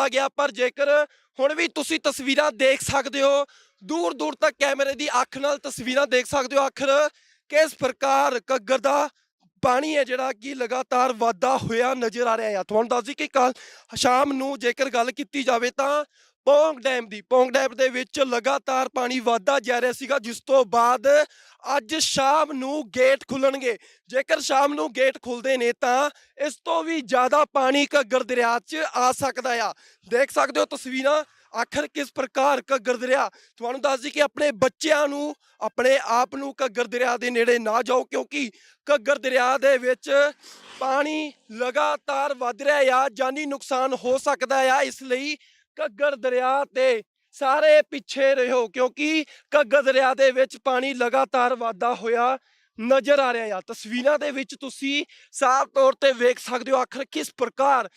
ਘਟਦਾ ਗਿਆ, ਪਰ ਜੇਕਰ ਹੁਣ ਵੀ ਤੁਸੀਂ ਤਸਵੀਰਾਂ ਦੇਖ ਸਕਦੇ ਹੋ ਦੂਰ ਦੂਰ ਤੱਕ ਕੈਮਰੇ ਦੀ ਅੱਖ ਨਾਲ ਤਸਵੀਰਾਂ ਦੇਖ ਸਕਦੇ ਹੋ ਆਖਰ ਕਿਸ ਪ੍ਰਕਾਰ ਘੱਗਰ ਦਾ ਪਾਣੀ ਹੈ ਜਿਹੜਾ ਕਿ ਲਗਾਤਾਰ ਵਾਧਾ ਹੋਇਆ ਨਜ਼ਰ ਆ ਰਿਹਾ ਹੈ। ਤੁਹਾਨੂੰ ਦੱਸ ਦਈਏ ਕਿ ਕੱਲ ਸ਼ਾਮ ਨੂੰ ਜੇਕਰ ਗੱਲ ਕੀਤੀ ਜਾਵੇ ਤਾਂ ਪੌਂਗ ਡੈਮ ਦੀ, ਪੌਂਗ ਡੈਮ ਦੇ ਵਿੱਚ ਲਗਾਤਾਰ ਪਾਣੀ ਵਾਧਾ ਜਾ ਰਿਹਾ ਸੀਗਾ, ਜਿਸ ਤੋਂ ਬਾਅਦ ਅੱਜ ਸ਼ਾਮ ਨੂੰ ਗੇਟ ਖੁੱਲਣਗੇ। ਜੇਕਰ ਸ਼ਾਮ ਨੂੰ ਗੇਟ ਖੁੱਲਦੇ ਨੇ ਤਾਂ ਇਸ ਤੋਂ ਵੀ ਜ਼ਿਆਦਾ ਪਾਣੀ ਘੱਗਰ ਦਰਿਆ 'ਚ ਆ ਸਕਦਾ ਆ। ਦੇਖ ਸਕਦੇ ਹੋ ਤਸਵੀਰਾਂ, ਆਖਰ ਕਿਸ ਪ੍ਰਕਾਰ ਘੱਗਰ ਦਰਿਆ। ਤੁਹਾਨੂੰ ਦੱਸ ਦਈਏ ਕਿ ਆਪਣੇ ਬੱਚਿਆਂ ਨੂੰ, ਆਪਣੇ ਆਪ ਨੂੰ ਘੱਗਰ ਦਰਿਆ ਦੇ ਨੇੜੇ ਨਾ ਜਾਓ, ਕਿਉਂਕਿ ਘੱਗਰ ਦਰਿਆ ਦੇ ਵਿੱਚ ਪਾਣੀ ਲਗਾਤਾਰ ਵੱਧ ਰਿਹਾ ਆ, ਜਾਨੀ ਨੁਕਸਾਨ ਹੋ ਸਕਦਾ ਆ, ਇਸ ਲਈ ਘੱਗਰ ਦਰਿਆ ਤੇ ਸਾਰੇ ਪਿੱਛੇ ਰਹੋ, ਕਿਉਂਕਿ ਘੱਗਰ ਦਰਿਆ ਦੇ ਵਿੱਚ ਪਾਣੀ ਲਗਾਤਾਰ ਵਾਧਾ ਹੋਇਆ ਨਜ਼ਰ ਆ ਰਿਹਾ ਆ। ਤਸਵੀਰਾਂ ਦੇ ਵਿੱਚ ਤੁਸੀਂ ਸਾਫ਼ ਤੌਰ ਤੇ ਵੇਖ ਸਕਦੇ ਹੋ ਆਖਰ ਕਿਸ ਪ੍ਰਕਾਰ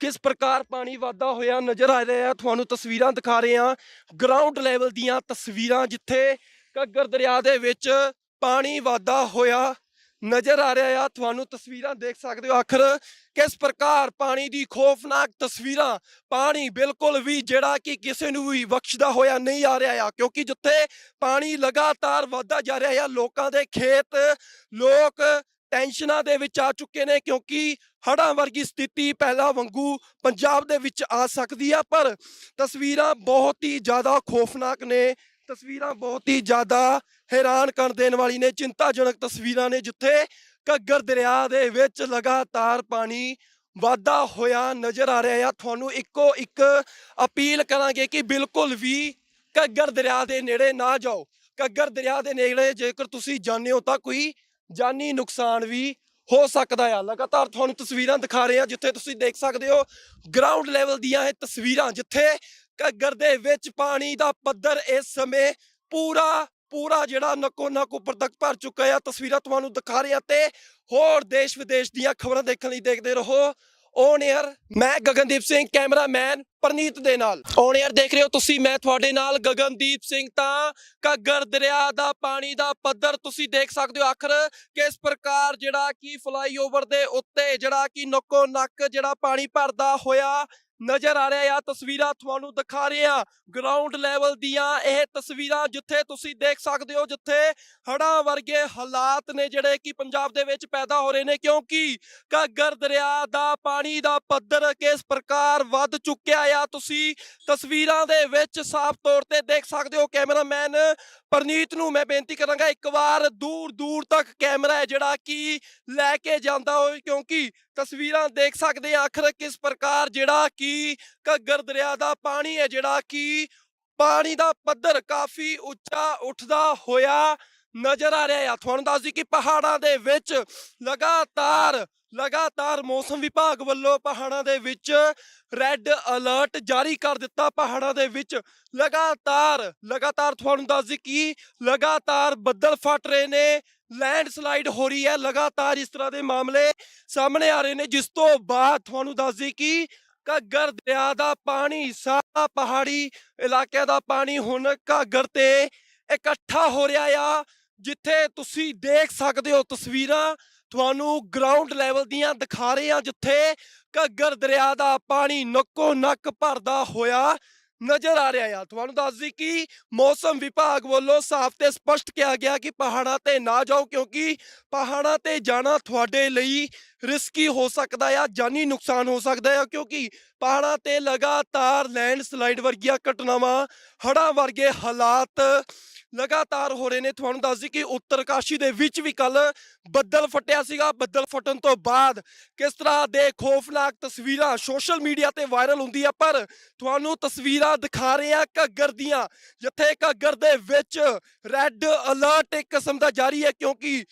ਕਿਸ ਪ੍ਰਕਾਰ ਪਾਣੀ ਵਾਧਾ ਹੋਇਆ ਨਜ਼ਰ ਆ ਰਿਹਾ ਆ। ਤੁਹਾਨੂੰ ਤਸਵੀਰਾਂ ਦਿਖਾ ਰਹੇ ਹਾਂ। ਗਰਾਊਂਡ ਲੈਵਲ ਦੀਆਂ ਤਸਵੀਰਾਂ ਜਿੱਥੇ ਘੱਗਰ ਦਰਿਆ ਦੇ ਵਿੱਚ ਪਾਣੀ ਵਾਧਾ ਹੋਇਆ ਨਜ਼ਰ ਆ ਰਿਹਾ ਆ। ਤੁਹਾਨੂੰ ਤਸਵੀਰਾਂ ਦੇਖ ਸਕਦੇ ਹੋ। ਆਖਰ ਕਿਸ ਪ੍ਰਕਾਰ ਪਾਣੀ ਦੀ ਖੌਫਨਾਕ ਤਸਵੀਰਾਂ, ਪਾਣੀ ਬਿਲਕੁਲ ਵੀ ਜਿਹੜਾ ਕਿ ਕਿਸੇ ਨੂੰ ਵੀ ਬਖਸ਼ਦਾ ਹੋਇਆ ਨਹੀਂ ਆ ਰਿਹਾ ਆ। ਕਿਉਂਕਿ ਜਿੱਥੇ ਪਾਣੀ ਲਗਾਤਾਰ ਵਧਦਾ ਜਾ ਰਿਹਾ ਆ, ਲੋਕਾਂ ਦੇ ਖੇਤ, ਲੋਕ ਟੈਨਸ਼ਨਾਂ ਦੇ ਵਿੱਚ ਆ ਚੁੱਕੇ ਨੇ। ਕਿਉਂਕਿ ਹੜ੍ਹਾਂ ਵਰਗੀ ਸਥਿਤੀ ਪਹਿਲਾਂ ਵਾਂਗੂ ਪੰਜਾਬ ਦੇ ਵਿੱਚ ਆ ਸਕਦੀ ਆ, ਪਰ ਤਸਵੀਰਾਂ ਬਹੁਤ ਹੀ ਜ਼ਿਆਦਾ ਖੌਫਨਾਕ ਨੇ। ਤਸਵੀਰਾਂ ਬਹੁਤ ਹੀ ਜ਼ਿਆਦਾ ਹੈਰਾਨ ਕਰ ਦੇਣ ਵਾਲੀ ਨੇ, ਚਿੰਤਾਜਨਕ ਤਸਵੀਰਾਂ ਨੇ, ਜਿੱਥੇ ਘੱਗਰ ਦਰਿਆ ਦੇ ਵਿੱਚ ਲਗਾਤਾਰ ਪਾਣੀ ਵਾਧਾ ਹੋਇਆ ਨਜ਼ਰ ਆ ਰਿਹਾ ਆ ਤੁਹਾਨੂੰ ਇੱਕੋ ਇੱਕ ਅਪੀਲ ਕਰਾਂਗੇ ਕਿ ਬਿਲਕੁਲ ਵੀ ਘੱਗਰ ਦਰਿਆ ਦੇ ਨੇੜੇ ਨਾ ਜਾਓ। ਘੱਗਰ ਦਰਿਆ ਦੇ ਨੇੜੇ ਜੇਕਰ ਤੁਸੀਂ ਜਾਂਦੇ ਹੋ ਤਾਂ ਕੋਈ ਜਾਨੀ ਨੁਕਸਾਨ ਵੀ ਹੋ ਸਕਦਾ ਆ। ਲਗਾਤਾਰ ਤੁਹਾਨੂੰ ਤਸਵੀਰਾਂ ਦਿਖਾ ਰਹੇ ਆ ਜਿੱਥੇ ਤੁਸੀਂ ਦੇਖ ਸਕਦੇ ਹੋ ਗਰਾਊਂਡ ਲੈਵਲ ਦੀਆਂ ਇਹ ਤਸਵੀਰਾਂ, ਜਿੱਥੇ ਘੱਗਰ ਦੇ ਵਿੱਚ ਪਾਣੀ ਦਾ ਪੱਧਰ ਇਸ ਸਮੇਂ ਪੂਰਾ ਪੂਰਾ ਜਿਹੜਾ ਨੱਕੋ ਨੱਕ ਉੱਪਰ ਤੱਕ ਭਰ ਚੁੱਕਾ ਆ। ਤਸਵੀਰਾਂ ਤੁਹਾਨੂੰ ਦਿਖਾ ਰਿਹਾ ਤੇ ਹੋਰ ਦੇਸ਼ ਵਿਦੇਸ਼ ਦੀਆਂ ਖਬਰਾਂ ਦੇਖਣ ਲਈ ਦੇਖਦੇ ਰਹੋ। ਔਨ 에ਅਰ ਮੈਂ ਗਗਨਦੀਪ ਸਿੰਘ, ਕੈਮਰਾਮੈਨ ਪ੍ਰਨੀਤ ਦੇ ਨਾਲ। ਔਨ 에ਅਰ ਦੇਖ ਰਹੇ ਹੋ ਤੁਸੀਂ, ਮੈਂ ਤੁਹਾਡੇ ਨਾਲ ਗਗਨਦੀਪ ਸਿੰਘ ਤਾਂ ਘੱਗਰ ਦਰਿਆ ਦਾ, ਪਾਣੀ ਦਾ ਪੱਧਰ ਤੁਸੀਂ ਦੇਖ ਸਕਦੇ ਹੋ। ਆਖਰ ਕਿਸ ਪ੍ਰਕਾਰ ਜਿਹੜਾ ਕਿ ਫਲਾਈਓਵਰ ਦੇ ਉੱਤੇ ਜਿਹੜਾ ਕਿ ਨੱਕੋ ਨੱਕ ਜਿਹੜਾ ਪਾਣੀ ਭਰਦਾ ਹੋਇਆ ਨਜ਼ਰ ਆ ਰਿਹਾ ਆ, ਤਸਵੀਰਾਂ ਤੁਹਾਨੂੰ ਦਿਖਾ ਰਹੇ ਆ। ਗਰਾਊਂਡ ਲੈਵਲ ਦੀਆਂ ਇਹ ਤਸਵੀਰਾਂ ਜਿੱਥੇ ਤੁਸੀਂ ਦੇਖ ਸਕਦੇ ਹੋ, ਜਿੱਥੇ ਹੜਾਂ ਵਰਗੇ ਹਾਲਾਤ ਨੇ ਜਿਹੜੇ ਕਿ ਪੰਜਾਬ ਦੇ ਵਿੱਚ ਪੈਦਾ ਹੋ ਰਹੇ ਨੇ, ਕਿਉਂਕਿ ਘੱਗਰ ਦਰਿਆ ਦਾ ਪਾਣੀ ਦਾ ਪੱਧਰ ਕਿਸ ਪ੍ਰਕਾਰ ਵੱਧ ਚੁੱਕਿਆ ਆ। ਤੁਸੀਂ ਤਸਵੀਰਾਂ ਦੇ ਵਿੱਚ ਸਾਫ਼ ਤੌਰ ਤੇ ਦੇਖ ਸਕਦੇ ਹੋ ਕੈਮਰਾਮੈਨ ਪ੍ਰਨੀਤ ਨੂੰ। ਮੈਂ ਬੇਨਤੀ ਕਰਾਂਗਾ ਇੱਕ ਵਾਰ ਦੂਰ ਦੂਰ ਤੱਕ ਕੈਮਰਾ ਹੈ ਜਿਹੜਾ ਕਿ ਲੈ ਕੇ ਜਾਂਦਾ ਹੋਵੇ, ਕਿਉਂਕਿ ਤਸਵੀਰਾਂ ਦੇਖ ਸਕਦੇ ਆ ਆਖਰ ਕਿਸ ਪ੍ਰਕਾਰ ਜਿਹੜਾ ਕਿ ਘੱਗਰ ਦਰਿਆ ਦਾ ਪਾਣੀ ਹੈ, ਜਿਹੜਾ ਕਿ ਪਾਣੀ ਦਾ ਪੱਧਰ ਕਾਫੀ ਉੱਚਾ ਉੱਠਦਾ ਹੋਇਆ ਨਜ਼ਰ ਆ ਰਿਹਾ ਆ ਤੁਹਾਨੂੰ ਦੱਸ ਦਈ ਕਿ ਪਹਾੜਾਂ ਦੇ ਵਿੱਚ ਲਗਾਤਾਰ ਲਗਾਤਾਰ ਮੌਸਮ ਵਿਭਾਗ ਵੱਲੋਂ ਪਹਾੜਾਂ ਦੇ ਵਿੱਚ ਰੈੱਡ ਅਲਰਟ ਜਾਰੀ ਕਰ ਦਿੱਤਾ। ਪਹਾੜਾਂ ਦੇ ਵਿੱਚ ਲਗਾਤਾਰ ਲਗਾਤਾਰ ਤੁਹਾਨੂੰ ਦੱਸ ਦਈ ਕਿ ਲਗਾਤਾਰ ਬੱਦਲ ਫਟ ਰਹੇ ਨੇ ਲੈਂਡਸਲਾਈਡ ਹੋ ਰਹੀ ਹੈ। ਲਗਾਤਾਰ ਇਸ ਤਰ੍ਹਾਂ ਦੇ ਮਾਮਲੇ ਸਾਹਮਣੇ ਆ ਰਹੇ ਨੇ, ਜਿਸ ਤੋਂ ਬਾਅਦ ਤੁਹਾਨੂੰ ਦੱਸ ਦਈ ਕਿ ਘੱਗਰ ਦਰਿਆ ਦਾ ਪਾਣੀ, ਸਾਰਾ ਪਹਾੜੀ ਇਲਾਕਿਆਂ ਦਾ ਪਾਣੀ ਹੁਣ ਘੱਗਰ ਤੇ ਇਕੱਠਾ ਹੋ ਰਿਹਾ ਆ। ਜਿੱਥੇ ਤੁਸੀਂ ਦੇਖ ਸਕਦੇ ਹੋ ਤਸਵੀਰਾਂ ਤੁਹਾਨੂੰ ਗਰਾਊਂਡ ਲੈਵਲ ਦੀਆਂ ਦਿਖਾ ਰਹੇ ਹਾਂ, ਜਿੱਥੇ ਘੱਗਰ ਦਰਿਆ ਦਾ ਪਾਣੀ ਨੱਕੋ ਨੱਕ ਭਰਦਾ ਹੋਇਆ ਨਜ਼ਰ ਆ ਰਿਹਾ ਆ। ਤੁਹਾਨੂੰ ਦੱਸ ਦਈ ਕਿ ਮੌਸਮ ਵਿਭਾਗ ਵੱਲੋਂ ਸਾਫ਼ ਤੇ ਸਪਸ਼ਟ ਕਿਹਾ ਗਿਆ ਕਿ ਪਹਾੜਾਂ ਤੇ ਨਾ ਜਾਓ, ਕਿਉਂਕਿ ਪਹਾੜਾਂ ਤੇ ਜਾਣਾ ਤੁਹਾਡੇ ਲਈ ਰਿਸਕੀ ਹੋ ਸਕਦਾ ਆ, ਜਾਨੀ ਨੁਕਸਾਨ ਹੋ ਸਕਦਾ ਆ, ਕਿਉਂਕਿ ਪਹਾੜਾਂ ਤੇ ਲਗਾਤਾਰ ਲੈਂਡਸਲਾਈਡ ਵਰਗੀਆਂ ਘਟਨਾਵਾਂ, ਹੜ੍ਹਾਂ ਵਰਗੇ ਹਾਲਾਤ ਲਗਾਤਾਰ ਹੋ ਰਹੇ ਨੇ। ਤੁਹਾਨੂੰ ਦੱਸ ਦਈ ਕਿ ਉੱਤਰਕਾਸ਼ੀ ਦੇ ਵਿੱਚ ਵੀ ਕੱਲ ਬੱਦਲ ਫਟਿਆ ਸੀਗਾ। ਬੱਦਲ ਫਟਣ ਤੋਂ ਬਾਅਦ ਕਿਸ ਤਰ੍ਹਾਂ ਦੇ ਖੋਫਨਾਕ ਤਸਵੀਰਾਂ ਸੋਸ਼ਲ ਮੀਡੀਆ ਤੇ ਵਾਇਰਲ ਹੁੰਦੀ ਆ, ਪਰ ਤੁਹਾਨੂੰ ਤਸਵੀਰਾਂ ਦਿਖਾ ਰਹੇ ਆ ਘੱਗਰ ਦੀਆਂ। ਜਿੱਥੇ ਘੱਗਰ ਦੇ ਵਿੱਚ ਰੈੱਡ ਅਲਰਟ ਇੱਕ ਕਿਸਮ ਦਾ ਜਾਰੀ ਹੈ, ਕਿਉਂਕਿ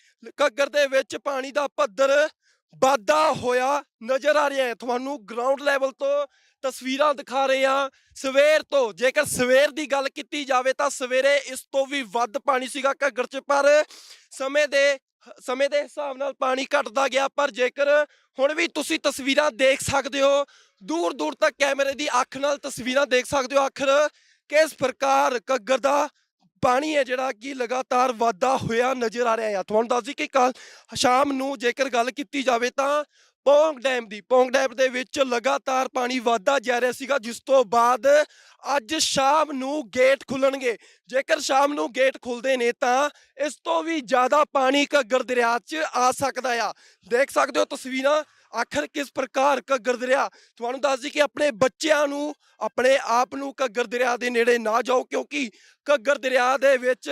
ਘੱਗਰ ਦੇ ਵਿੱਚ ਪਾਣੀ ਦਾ ਪੱਧਰ ਵਾਧਾ ਹੋਇਆ ਨਜ਼ਰ ਆ ਰਿਹਾ ਹੈ। ਤੁਹਾਨੂੰ ਗਰਾਊਂਡ ਲੈਵਲ ਤੋਂ ਤਸਵੀਰਾਂ ਦਿਖਾ ਰਹੇ ਹਾਂ। ਸਵੇਰ ਤੋਂ ਜੇਕਰ ਸਵੇਰ ਦੀ ਗੱਲ ਕੀਤੀ ਜਾਵੇ ਤਾਂ ਸਵੇਰੇ ਇਸ ਤੋਂ ਵੀ ਵੱਧ ਪਾਣੀ ਸੀਗਾ ਘੱਗਰ 'ਚ, ਪਰ ਸਮੇਂ ਦੇ ਸਮੇਂ ਦੇ ਹਿਸਾਬ ਨਾਲ ਪਾਣੀ ਘਟਦਾ ਗਿਆ। ਪਰ ਜੇਕਰ ਹੁਣ ਵੀ ਤੁਸੀਂ ਤਸਵੀਰਾਂ ਦੇਖ ਸਕਦੇ ਹੋ ਦੂਰ ਦੂਰ ਤੱਕ ਕੈਮਰੇ ਦੀ ਅੱਖ ਨਾਲ ਤਸਵੀਰਾਂ ਦੇਖ ਸਕਦੇ ਹੋ, ਆਖਰ ਕਿਸ ਪ੍ਰਕਾਰ ਘੱਗਰ ਦਾ ਪਾਣੀ ਹੈ ਜਿਹੜਾ ਕਿ ਲਗਾਤਾਰ ਵਾਧਾ ਹੋਇਆ ਨਜ਼ਰ ਆ ਰਿਹਾ ਹੈ। ਤੁਹਾਨੂੰ ਦੱਸ ਦਈ ਕਿ ਕੱਲ ਸ਼ਾਮ ਨੂੰ ਜੇਕਰ ਗੱਲ ਕੀਤੀ ਜਾਵੇ ਤਾਂ ਪੌਂਗ ਡੈਮ ਦੀ, ਪੌਂਗ ਡੈਮ ਦੇ ਵਿੱਚ ਲਗਾਤਾਰ ਪਾਣੀ ਵਧਦਾ ਜਾ ਰਿਹਾ ਸੀਗਾ, ਜਿਸ ਤੋਂ ਬਾਅਦ ਅੱਜ ਸ਼ਾਮ ਨੂੰ ਗੇਟ ਖੁੱਲਣਗੇ। ਜੇਕਰ ਸ਼ਾਮ ਨੂੰ ਗੇਟ ਖੁੱਲਦੇ ਨੇ ਤਾਂ ਇਸ ਤੋਂ ਵੀ ਜ਼ਿਆਦਾ ਪਾਣੀ ਘੱਗਰ ਦਰਿਆ 'ਚ ਆ ਸਕਦਾ ਆ। ਦੇਖ ਸਕਦੇ ਹੋ ਤਸਵੀਰਾਂ, ਆਖਰ ਕਿਸ ਪ੍ਰਕਾਰ ਘੱਗਰ ਦਰਿਆ। ਤੁਹਾਨੂੰ ਦੱਸ ਦਈ ਕਿ ਆਪਣੇ ਬੱਚਿਆਂ ਨੂੰ, ਆਪਣੇ ਆਪ ਨੂੰ ਘੱਗਰ ਦਰਿਆ ਦੇ ਨੇੜੇ ਨਾ ਜਾਓ, ਕਿਉਂਕਿ ਘੱਗਰ ਦਰਿਆ ਦੇ ਵਿੱਚ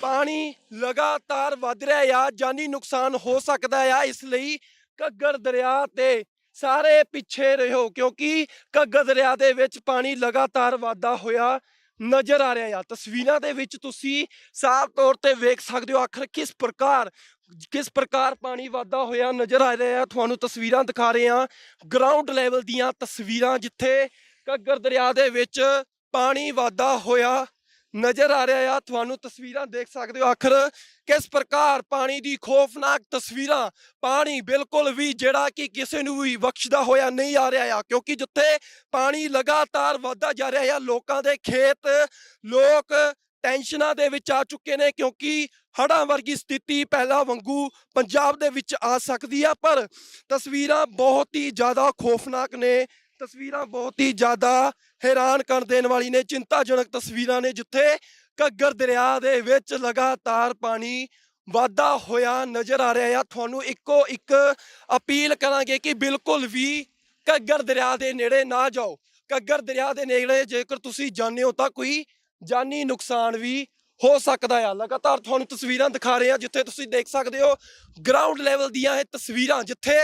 ਪਾਣੀ ਲਗਾਤਾਰ ਵੱਧ ਰਿਹਾ ਆ, ਜਾਨੀ ਨੁਕਸਾਨ ਹੋ ਸਕਦਾ ਆ, ਇਸ ਲਈ ਘੱਗਰ ਦਰਿਆ ਤੇ ਸਾਰੇ ਪਿੱਛੇ ਰਹੋ, ਕਿਉਂਕਿ ਘੱਗਰ ਦਰਿਆ ਦੇ ਵਿੱਚ ਪਾਣੀ ਲਗਾਤਾਰ ਵਾਧਾ ਹੋਇਆ ਨਜ਼ਰ ਆ ਰਿਹਾ ਆ। ਤਸਵੀਰਾਂ ਦੇ ਵਿੱਚ ਤੁਸੀਂ ਸਾਫ਼ ਤੌਰ ਤੇ ਵੇਖ ਸਕਦੇ ਹੋ ਆਖਰ ਕਿਸ ਪ੍ਰਕਾਰ ਕਿਸ ਪ੍ਰਕਾਰ ਪਾਣੀ ਵਾਧਾ ਹੋਇਆ ਨਜ਼ਰ ਆ ਰਿਹਾ ਆ। ਤੁਹਾਨੂੰ ਤਸਵੀਰਾਂ ਦਿਖਾ ਰਹੇ ਹਾਂ ਗਰਾਊਂਡ ਲੈਵਲ ਦੀਆਂ ਤਸਵੀਰਾਂ, ਜਿੱਥੇ ਘੱਗਰ ਦਰਿਆ ਦੇ ਵਿੱਚ ਪਾਣੀ ਵਾਧਾ ਹੋਇਆ ਨਜ਼ਰ ਆ ਰਿਹਾ ਆ। ਤੁਹਾਨੂੰ ਤਸਵੀਰਾਂ ਦੇਖ ਸਕਦੇ ਹੋ। ਆਖਰ ਕਿਸ ਪ੍ਰਕਾਰ ਪਾਣੀ ਦੀ ਖੌਫਨਾਕ ਤਸਵੀਰਾਂ, ਪਾਣੀ ਬਿਲਕੁਲ ਵੀ ਜਿਹੜਾ ਕਿ ਕਿਸੇ ਨੂੰ ਵੀ ਬਖਸ਼ਦਾ ਹੋਇਆ ਨਹੀਂ ਆ ਰਿਹਾ ਆ। ਕਿਉਂਕਿ ਜਿੱਥੇ ਪਾਣੀ ਲਗਾਤਾਰ ਵਧਦਾ ਜਾ ਰਿਹਾ ਆ, ਲੋਕਾਂ ਦੇ ਖੇਤ, ਲੋਕ ਟੈਨਸ਼ਨਾਂ ਦੇ ਵਿੱਚ ਆ ਚੁੱਕੇ ਨੇ ਕਿਉਂਕਿ ਹੜ੍ਹਾਂ ਵਰਗੀ ਸਥਿਤੀ ਪਹਿਲਾਂ ਵਾਂਗੂ ਪੰਜਾਬ ਦੇ ਵਿੱਚ ਆ ਸਕਦੀ ਆ। ਪਰ ਤਸਵੀਰਾਂ ਬਹੁਤ ਹੀ ਜ਼ਿਆਦਾ ਖੌਫਨਾਕ ਨੇ। ਤਸਵੀਰਾਂ ਬਹੁਤ ਹੀ ਜ਼ਿਆਦਾ ਹੈਰਾਨ ਕਰ ਦੇਣ ਵਾਲੀ ਨੇ, ਚਿੰਤਾਜਨਕ ਤਸਵੀਰਾਂ ਨੇ, ਜਿੱਥੇ ਘੱਗਰ ਦਰਿਆ ਦੇ ਵਿੱਚ ਲਗਾਤਾਰ ਪਾਣੀ ਵਾਧਾ ਹੋਇਆ ਨਜ਼ਰ ਆ ਰਿਹਾ ਆ ਤੁਹਾਨੂੰ ਇੱਕੋ ਇੱਕ ਅਪੀਲ ਕਰਾਂਗੇ ਕਿ ਬਿਲਕੁਲ ਵੀ ਘੱਗਰ ਦਰਿਆ ਦੇ ਨੇੜੇ ਨਾ ਜਾਓ। ਘੱਗਰ ਦਰਿਆ ਦੇ ਨੇੜੇ ਜੇਕਰ ਤੁਸੀਂ ਜਾਂਦੇ ਹੋ ਤਾਂ ਕੋਈ ਜਾਨੀ ਨੁਕਸਾਨ ਵੀ ਹੋ ਸਕਦਾ ਆ। ਲਗਾਤਾਰ ਤੁਹਾਨੂੰ ਤਸਵੀਰਾਂ ਦਿਖਾ ਰਹੇ ਆ ਜਿੱਥੇ ਤੁਸੀਂ ਦੇਖ ਸਕਦੇ ਹੋ ਗਰਾਊਂਡ ਲੈਵਲ ਦੀਆਂ ਇਹ ਤਸਵੀਰਾਂ, ਜਿੱਥੇ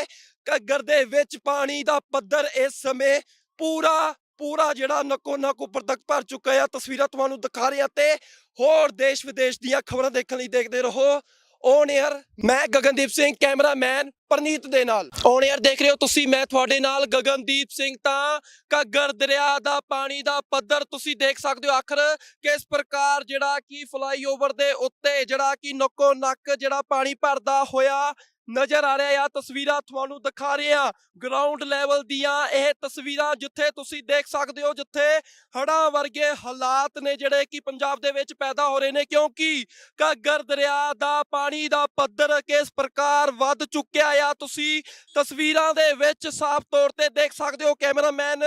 ਘੱਗਰ ਦੇ ਵਿੱਚ ਪਾਣੀ ਦਾ ਪੱਧਰ ਇਸ ਸਮੇਂ ਪੂਰਾ ਪੂਰਾ ਜਿਹੜਾ ਨੱਕੋ ਨੱਕ ਉੱਪਰ ਤੱਕ ਭਰ ਚੁੱਕਾ ਆ। ਤਸਵੀਰਾਂ ਤੁਹਾਨੂੰ ਦਿਖਾ ਰਹੇ ਤੇ ਹੋਰ ਦੇਸ਼ ਵਿਦੇਸ਼ ਦੀਆਂ ਖਬਰਾਂ ਦੇਖਣ ਲਈ ਦੇਖਦੇ ਰਹੋ। ਔਨ 에ਅਰ ਮੈਂ ਗਗਨਦੀਪ ਸਿੰਘ, ਕੈਮਰਾਮੈਨ ਪ੍ਰਨੀਤ ਦੇ ਨਾਲ। ਔਨ 에ਅਰ ਦੇਖ ਰਹੇ ਹੋ ਤੁਸੀਂ, ਮੈਂ ਤੁਹਾਡੇ ਨਾਲ ਗਗਨਦੀਪ ਸਿੰਘ। ਤਾਂ ਘੱਗਰ ਦਰਿਆ ਦਾ ਪਾਣੀ ਦਾ ਪੱਧਰ ਤੁਸੀਂ ਦੇਖ ਸਕਦੇ ਹੋ ਆਖਰ ਕਿਸ ਪ੍ਰਕਾਰ ਜਿਹੜਾ ਕਿ ਫਲਾਈਓਵਰ ਦੇ ਉੱਤੇ ਜਿਹੜਾ ਕਿ ਨੱਕੋ ਨੱਕ ਜਿਹੜਾ ਪਾਣੀ ਭਰਦਾ ਹੋਇਆ ਨਜ਼ਰ ਆ ਰਿਹਾ ਆ, ਤਸਵੀਰਾਂ ਤੁਹਾਨੂੰ ਦਿਖਾ ਰਹੇ ਆ। ਗਰਾਊਂਡ ਲੈਵਲ ਦੀਆਂ ਇਹ ਤਸਵੀਰਾਂ ਜਿੱਥੇ ਤੁਸੀਂ ਦੇਖ ਸਕਦੇ ਹੋ, ਜਿੱਥੇ ਹੜ੍ਹਾਂ ਵਰਗੇ ਹਾਲਾਤ ਨੇ ਜਿਹੜੇ ਕਿ ਪੰਜਾਬ ਦੇ ਵਿੱਚ ਪੈਦਾ ਹੋ ਰਹੇ ਨੇ, ਕਿਉਂਕਿ ਘੱਗਰ ਦਰਿਆ ਦਾ ਪਾਣੀ ਦਾ ਪੱਧਰ ਕਿਸ ਪ੍ਰਕਾਰ ਵੱਧ ਚੁੱਕਿਆ ਆ, ਤੁਸੀਂ ਤਸਵੀਰਾਂ ਦੇ ਵਿੱਚ ਸਾਫ਼ ਤੌਰ ਤੇ ਦੇਖ ਸਕਦੇ ਹੋ, ਕੈਮਰਾਮੈਨ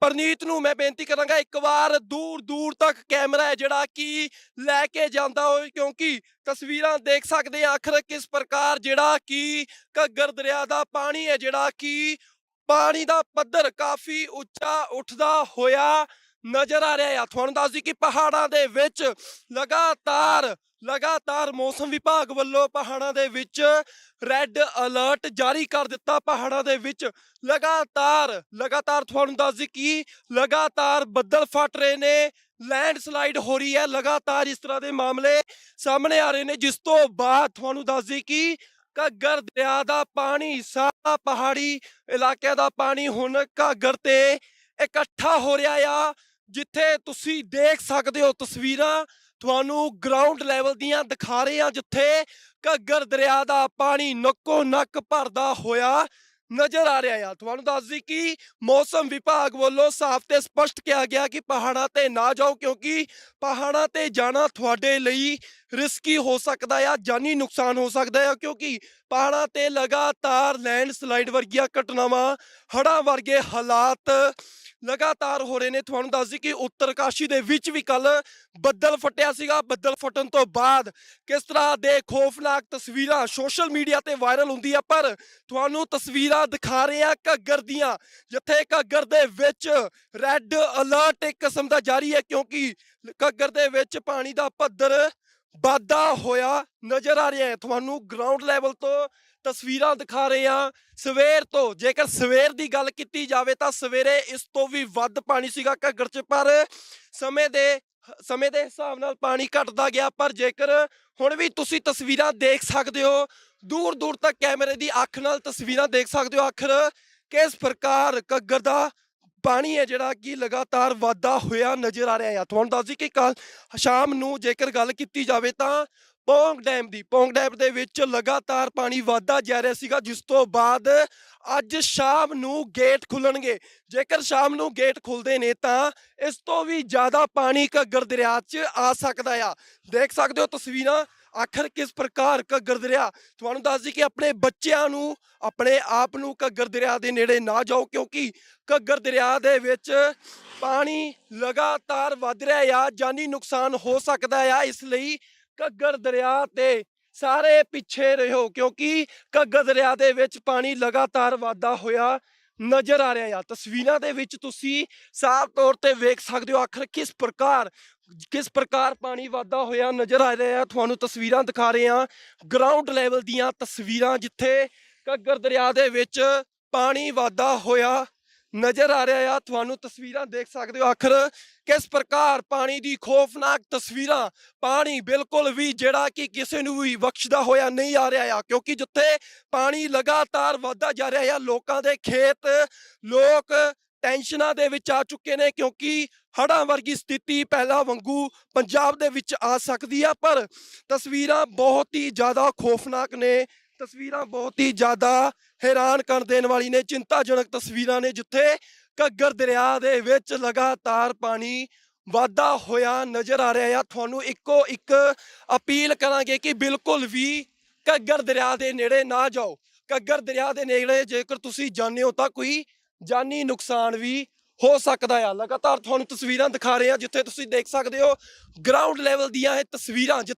ਪਰਨੀਤ ਨੂੰ ਮੈਂ ਬੇਨਤੀ ਕਰਾਂਗਾ, ਇੱਕ ਵਾਰ ਦੂਰ ਦੂਰ ਤੱਕ ਕੈਮਰਾ ਹੈ ਜਿਹੜਾ ਕਿ ਲੈ ਕੇ ਜਾਂਦਾ ਹੋਵੇ, ਕਿਉਂਕਿ ਤਸਵੀਰਾਂ ਦੇਖ ਸਕਦੇ ਆ ਆਖਰ ਕਿਸ ਪ੍ਰਕਾਰ ਜਿਹੜਾ ਕਿ ਘੱਗਰ ਦਰਿਆ ਦਾ ਪਾਣੀ ਹੈ, ਜਿਹੜਾ ਕਿ ਪਾਣੀ ਦਾ ਪੱਧਰ ਕਾਫੀ ਉੱਚਾ ਉੱਠਦਾ ਹੋਇਆ ਨਜ਼ਰ ਆ ਰਿਹਾ ਆ ਤੁਹਾਨੂੰ ਦੱਸ ਦਈ ਕਿ ਪਹਾੜਾਂ ਦੇ ਵਿੱਚ ਲਗਾਤਾਰ ਲਗਾਤਾਰ ਮੌਸਮ ਵਿਭਾਗ ਵੱਲੋਂ ਪਹਾੜਾਂ ਦੇ ਵਿੱਚ ਰੈੱਡ ਅਲਰਟ ਜਾਰੀ ਕਰ ਦਿੱਤਾ। ਪਹਾੜਾਂ ਦੇ ਵਿੱਚ ਲਗਾਤਾਰ ਲਗਾਤਾਰ ਤੁਹਾਨੂੰ ਦੱਸ ਦਈ ਕਿ ਲਗਾਤਾਰ ਬੱਦਲ ਫਟ ਰਹੇ ਨੇ। ਲੈਂਡਸਲਾਈਡ ਹੋ ਰਹੀ ਹੈ, ਲਗਾਤਾਰ ਇਸ ਤਰ੍ਹਾਂ ਦੇ ਮਾਮਲੇ ਸਾਹਮਣੇ ਆ ਰਹੇ ਨੇ, ਜਿਸ ਤੋਂ ਬਾਅਦ ਤੁਹਾਨੂੰ ਦੱਸ ਦਈ ਕਿ ਘੱਗਰ ਦਰਿਆ ਦਾ ਪਾਣੀ, ਸਾਰਾ ਪਹਾੜੀ ਇਲਾਕਿਆਂ ਦਾ ਪਾਣੀ ਹੁਣ ਘੱਗਰ ਤੇ ਇਕੱਠਾ ਹੋ ਰਿਹਾ ਆ, ਜਿੱਥੇ ਤੁਸੀਂ ਦੇਖ ਸਕਦੇ ਹੋ ਤਸਵੀਰਾਂ, ਤੁਹਾਨੂੰ ਗਰਾਊਂਡ ਲੈਵਲ ਦੀਆਂ ਦਿਖਾ ਰਹੇ ਆ ਜਿੱਥੇ ਘੱਗਰ ਦਰਿਆ ਦਾ ਪਾਣੀ ਨੱਕੋ ਨੱਕ ਭਰਦਾ ਹੋਇਆ ਨਜ਼ਰ ਆ ਰਿਹਾ ਆ। ਤੁਹਾਨੂੰ ਦੱਸ ਦਈ ਕਿ ਮੌਸਮ ਵਿਭਾਗ ਵੱਲੋਂ ਸਾਫ਼ ਤੇ ਸਪਸ਼ਟ ਕਿਹਾ ਗਿਆ ਕਿ ਪਹਾੜਾਂ ਤੇ ਨਾ ਜਾਓ ਕਿਉਂਕਿ ਪਹਾੜਾਂ ਤੇ ਜਾਣਾ ਤੁਹਾਡੇ ਲਈ ਰਿਸਕੀ ਹੋ ਸਕਦਾ ਆ, ਜਾਨੀ ਨੁਕਸਾਨ ਹੋ ਸਕਦਾ ਆ, ਕਿਉਂਕਿ ਪਹਾੜਾਂ ਤੇ ਲਗਾਤਾਰ ਲੈਂਡਸਲਾਈਡ ਵਰਗੀਆਂ ਘਟਨਾਵਾਂ, ਹੜ੍ਹਾਂ ਵਰਗੇ ਹਾਲਾਤ ਲਗਾਤਾਰ ਹੋ ਰਹੇ ਨੇ। ਤੁਹਾਨੂੰ ਦੱਸ ਦਈ ਕਿ ਉੱਤਰਕਾਸ਼ੀ ਦੇ ਵਿੱਚ ਵੀ ਕੱਲ ਬੱਦਲ ਫਟਿਆ ਸੀਗਾ। ਬੱਦਲ ਫਟਣ ਤੋਂ ਬਾਅਦ ਕਿਸ ਤਰ੍ਹਾਂ ਦੇ ਖੌਫਨਾਕ ਤਸਵੀਰਾਂ ਸੋਸ਼ਲ ਮੀਡੀਆ ਤੇ ਵਾਇਰਲ ਹੁੰਦੀਆਂ ਪਰ ਤੁਹਾਨੂੰ ਤਸਵੀਰਾਂ ਦਿਖਾ ਰਹੇ ਆ ਘੱਗਰ ਦੀਆਂ, ਜਿੱਥੇ ਘੱਗਰ ਦੇ ਵਿੱਚ ਰੈੱਡ ਅਲਰਟ ਇੱਕ ਕਿਸਮ ਦਾ ਜਾਰੀ ਹੈ, ਕਿਉਂਕਿ ਘੱਗਰ ਦੇ ਵਿੱਚ ਪਾਣੀ ਦਾ ਪੱਧਰ ਵਾਧਾ ਹੋਇਆ ਨਜ਼ਰ ਆ ਰਿਹਾ ਹੈ। ਤੁਹਾਨੂੰ ਗਰਾਊਂਡ ਲੈਵਲ ਤੋਂ ਤਸਵੀਰਾਂ ਦਿਖਾ ਰਹੇ ਹਾਂ। ਸਵੇਰ ਤੋਂ ਜੇਕਰ ਸਵੇਰ ਦੀ ਗੱਲ ਕੀਤੀ ਜਾਵੇ ਤਾਂ ਸਵੇਰੇ ਇਸ ਤੋਂ ਵੀ ਵੱਧ ਪਾਣੀ ਸੀਗਾ ਘੱਗਰ 'ਚ, ਪਰ ਸਮੇਂ ਦੇ ਸਮੇਂ ਦੇ ਹਿਸਾਬ ਨਾਲ ਪਾਣੀ ਘਟਦਾ ਗਿਆ। ਪਰ ਜੇਕਰ ਹੁਣ ਵੀ ਤੁਸੀਂ ਤਸਵੀਰਾਂ ਦੇਖ ਸਕਦੇ ਹੋ ਦੂਰ ਦੂਰ ਤੱਕ ਕੈਮਰੇ ਦੀ ਅੱਖ ਨਾਲ ਤਸਵੀਰਾਂ ਦੇਖ ਸਕਦੇ ਹੋ, ਆਖਰ ਕਿਸ ਪ੍ਰਕਾਰ ਘੱਗਰ ਦਾ ਪਾਣੀ ਹੈ ਜਿਹੜਾ ਕਿ ਲਗਾਤਾਰ ਵਾਧਾ ਹੋਇਆ ਨਜ਼ਰ ਆ ਰਿਹਾ ਹੈ। ਤੁਹਾਨੂੰ ਦੱਸ ਦਈ ਕਿ ਕੱਲ ਸ਼ਾਮ ਨੂੰ ਜੇਕਰ ਗੱਲ ਕੀਤੀ ਜਾਵੇ ਤਾਂ ਪੌਂਗ ਡੈਮ ਦੀ, ਪੌਂਗ ਡੈਮ ਦੇ ਵਿੱਚ ਲਗਾਤਾਰ ਪਾਣੀ ਵਧਦਾ ਜਾ ਰਿਹਾ ਸੀਗਾ, ਜਿਸ ਤੋਂ ਬਾਅਦ ਅੱਜ ਸ਼ਾਮ ਨੂੰ ਗੇਟ ਖੁੱਲਣਗੇ। ਜੇਕਰ ਸ਼ਾਮ ਨੂੰ ਗੇਟ ਖੁੱਲਦੇ ਨੇ, ਤਾਂ ਇਸ ਤੋਂ ਵੀ ਜ਼ਿਆਦਾ ਪਾਣੀ ਘੱਗਰ ਦਰਿਆ 'ਚ ਆ ਸਕਦਾ ਆ। ਦੇਖ ਸਕਦੇ ਹੋ ਤਸਵੀਰਾਂ, ਆਖਰ ਕਿਸ ਪ੍ਰਕਾਰ ਘੱਗਰ ਦਰਿਆ? ਤੁਹਾਨੂੰ ਦੱਸ ਦਈਏ ਕਿ ਆਪਣੇ ਬੱਚਿਆਂ ਨੂੰ, ਆਪਣੇ ਆਪ ਨੂੰ ਘੱਗਰ ਦਰਿਆ ਦੇ ਨੇੜੇ ਨਾ ਜਾਓ, ਕਿਉਂਕਿ ਘੱਗਰ ਦਰਿਆ ਦੇ ਵਿੱਚ ਪਾਣੀ ਲਗਾਤਾਰ ਵੱਧ ਰਿਹਾ ਆ, ਜਾਨੀ ਨੁਕਸਾਨ ਹੋ ਸਕਦਾ ਆ, ਇਸ ਲਈ ਘੱਗਰ ਦਰਿਆ ਤੇ ਸਾਰੇ ਪਿੱਛੇ ਰਹੋ, ਕਿਉਂਕਿ ਘੱਗਰ ਦਰਿਆ ਦੇ ਵਿੱਚ ਪਾਣੀ ਲਗਾਤਾਰ ਵਾਧਾ ਹੋਇਆ ਨਜ਼ਰ ਆ ਰਿਹਾ ਆ। ਤਸਵੀਰਾਂ ਦੇ ਵਿੱਚ ਤੁਸੀਂ ਸਾਫ਼ ਤੌਰ ਤੇ ਵੇਖ ਸਕਦੇ ਹੋ ਆਖਰ ਕਿਸ ਪ੍ਰਕਾਰ ਕਿਸ ਪ੍ਰਕਾਰ ਪਾਣੀ ਵਾਧਾ ਹੋਇਆ ਨਜ਼ਰ ਆ ਰਿਹਾ ਆ। ਤੁਹਾਨੂੰ ਤਸਵੀਰਾਂ ਦਿਖਾ ਰਹੇ ਹਾਂ ਗਰਾਊਂਡ ਲੈਵਲ ਦੀਆਂ ਤਸਵੀਰਾਂ ਜਿੱਥੇ ਘੱਗਰ ਦਰਿਆ ਦੇ ਵਿੱਚ ਪਾਣੀ ਵਾਧਾ ਹੋਇਆ ਨਜ਼ਰ ਆ ਰਿਹਾ ਆ। ਤੁਹਾਨੂੰ ਤਸਵੀਰਾਂ ਦੇਖ ਸਕਦੇ ਹੋ। ਆਖਰ ਕਿਸ ਪ੍ਰਕਾਰ ਪਾਣੀ ਦੀ ਖੌਫਨਾਕ ਤਸਵੀਰਾਂ, ਪਾਣੀ ਬਿਲਕੁਲ ਵੀ ਜਿਹੜਾ ਕਿ ਕਿਸੇ ਨੂੰ ਵੀ ਬਖਸ਼ਦਾ ਹੋਇਆ ਨਹੀਂ ਆ ਰਿਹਾ ਆ। ਕਿਉਂਕਿ ਜਿੱਥੇ ਪਾਣੀ ਲਗਾਤਾਰ ਵਧਦਾ ਜਾ ਰਿਹਾ ਆ, ਲੋਕਾਂ ਦੇ ਖੇਤ ਲੋਕ ਟੈਨਸ਼ਨਾਂ ਦੇ ਵਿੱਚ ਆ ਚੁੱਕੇ ਨੇ ਕਿਉਂਕਿ ਹੜ੍ਹਾਂ ਵਰਗੀ ਸਥਿਤੀ ਪਹਿਲਾਂ ਵਾਂਗੂ ਪੰਜਾਬ ਦੇ ਵਿੱਚ ਆ ਸਕਦੀ ਆ। ਪਰ ਤਸਵੀਰਾਂ ਬਹੁਤ ਹੀ ਜ਼ਿਆਦਾ ਖੌਫਨਾਕ ਨੇ। ਤਸਵੀਰਾਂ ਬਹੁਤ ਹੀ ਜ਼ਿਆਦਾ ਹੈਰਾਨ ਕਰ ਦੇਣ ਵਾਲੀ ਨੇ, ਚਿੰਤਾਜਨਕ ਤਸਵੀਰਾਂ ਨੇ, ਜਿੱਥੇ ਘੱਗਰ ਦਰਿਆ ਦੇ ਵਿੱਚ ਲਗਾਤਾਰ ਪਾਣੀ ਵਾਧਾ ਹੋਇਆ ਨਜ਼ਰ ਆ ਰਿਹਾ ਆ। ਤੁਹਾਨੂੰ ਇੱਕੋ ਇੱਕ ਅਪੀਲ ਕਰਾਂਗੇ ਕਿ ਬਿਲਕੁਲ ਵੀ ਘੱਗਰ ਦਰਿਆ ਦੇ ਨੇੜੇ ਨਾ ਜਾਓ। ਘੱਗਰ ਦਰਿਆ ਦੇ ਨੇੜੇ ਜੇਕਰ ਤੁਸੀਂ ਜਾਂਦੇ ਹੋ ਤਾਂ ਕੋਈ ਜਾਨੀ ਨੁਕਸਾਨ ਵੀ ਹੋ ਸਕਦਾ ਆ। ਲਗਾਤਾਰ ਤੁਹਾਨੂੰ ਤਸਵੀਰਾਂ ਦਿਖਾ ਰਹੇ ਆ, ਜਿੱਥੇ ਤੁਸੀਂ ਦੇਖ ਸਕਦੇ ਹੋ ਗਰਾਊਂਡ ਲੈਵਲ ਦੀਆਂ ਇਹ ਤਸਵੀਰਾਂ